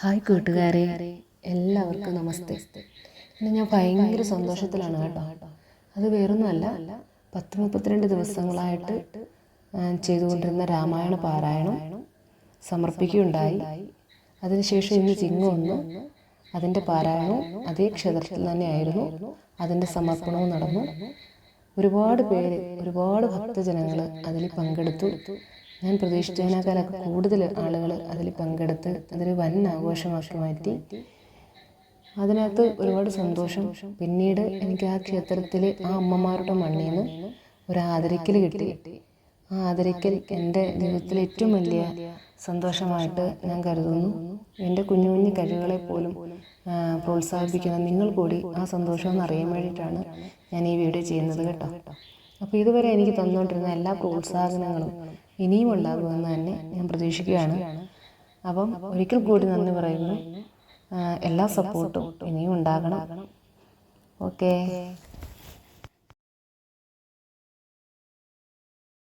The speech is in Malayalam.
ഹായ് കൂട്ടുകാരെ എല്ലാവർക്കും നമസ്തേ. ഇന്ന് ഞാൻ ഭയങ്കര സന്തോഷത്തിലാണ് കേട്ടോ. അത് വേറൊന്നുമല്ല പത്ത് മുപ്പത്തിരണ്ട് ദിവസങ്ങളായിട്ട് ചെയ്തുകൊണ്ടിരുന്ന രാമായണ പാരായണം സമർപ്പിക്കുകയുണ്ടായി. അതിനുശേഷം ഇന്ന് ചിങ്ങം ഒന്ന് അതിന്റെ പാരായണവും അതേ ക്ഷേത്രത്തിൽ തന്നെയായിരുന്നു. അതിന്റെ സമർപ്പണവും നടന്നു. ഒരുപാട് പേര് ഒരുപാട് ഭക്തജനങ്ങൾ അതിൽ പങ്കെടുത്തു. ഞാൻ പ്രതീക്ഷിച്ചതിനേക്കാളൊക്കെ കൂടുതൽ ആളുകൾ അതിൽ പങ്കെടുത്ത് അതൊരു വൻ ആഘോഷമാക്കി മാറ്റി. അതിനകത്ത് ഒരുപാട് സന്തോഷം. പിന്നീട് എനിക്ക് ആ ക്ഷേത്രത്തിൽ ആ അമ്മമാരുടെ മണ്ണിൽ നിന്ന് ഒരു ആദരിക്കൽ കിട്ടി. ആ ആദരിക്കൽ എന്റെ ജീവിതത്തിൽ ഏറ്റവും വലിയ സന്തോഷമായിട്ട് ഞാൻ കരുതുന്നു. എന്റെ കുഞ്ഞു കുഞ്ഞു കഴിവുകളെ പോലും പ്രോത്സാഹിപ്പിക്കണം നിങ്ങൾ കൂടി ആ സന്തോഷം എന്ന് അറിയാൻ വേണ്ടിയിട്ടാണ് ഞാൻ ഈ വീഡിയോ ചെയ്യുന്നത് കേട്ടോ. അപ്പോൾ ഇതുവരെ എനിക്ക് തന്നുകൊണ്ടിരുന്ന എല്ലാ പ്രോത്സാഹനങ്ങളും ഇനിയും ഉണ്ടാകുമെന്ന് തന്നെ ഞാൻ പ്രതീക്ഷിക്കുകയാണ്. അപ്പം ഒരിക്കൽ കൂടി നന്ദി പറയുന്നു. എല്ലാ സപ്പോർട്ടും ഇനിയും ഉണ്ടാകണം. ഓക്കേ.